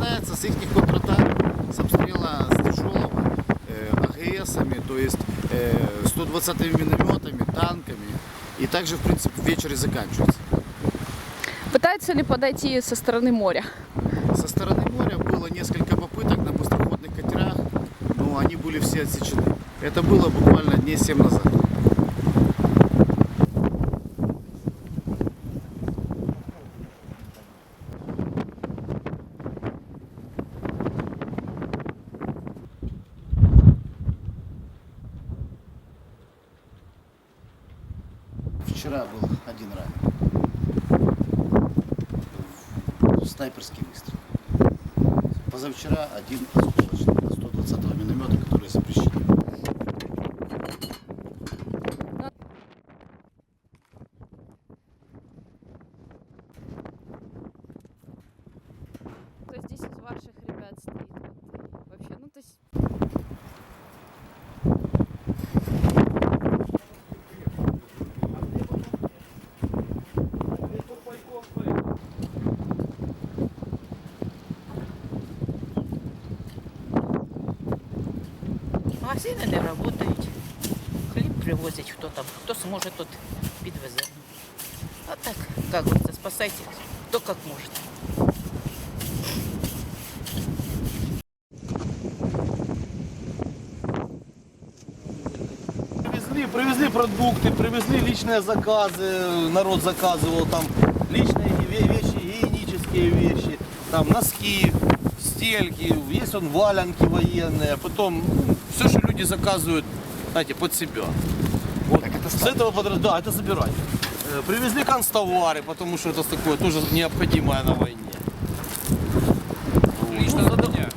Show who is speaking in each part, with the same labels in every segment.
Speaker 1: начинается с их контратак, с обстрела с тяжелого, э, АГСами, то есть э, 120 минометами, танками. И также, в принципе, вечер и заканчивается.
Speaker 2: Пытаются ли подойти со стороны моря?
Speaker 1: Со стороны моря было несколько попыток на быстроходных катерах, но они были все отсечены. Это было буквально дней 7 назад. Вчера был один ранен. Снайперский выстрел. Позавчера один осколочный на 120 миномета, который запрещен.
Speaker 2: То здесь из ваших ребят стоит вот, и вообще, ну то есть
Speaker 3: Магазини не працюють. Хліб привозять хто там, хто зможе, тот підвезе. А так, як говориться, спасайте, хто як може.
Speaker 4: Привезли, привезли продукты, привезли личные заказы, народ заказывал там личные ве- вещи, гигиенические вещи, там носки, стельки, есть он валенки военные, потом все, что люди заказывают, знаете, под себя. Вот. С этого подра- да, это забирать. Э, Привезли канцтовары, потому что это такое тоже необходимое на войне.
Speaker 5: Лично
Speaker 4: Ну,
Speaker 5: на меня.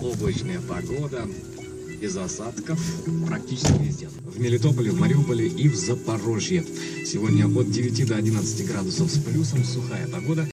Speaker 6: Облачная погода, без осадков практически везде. В Мелитополе, в Мариуполе и в Запорожье. Сегодня от 9 до 11 градусов с плюсом, сухая погода.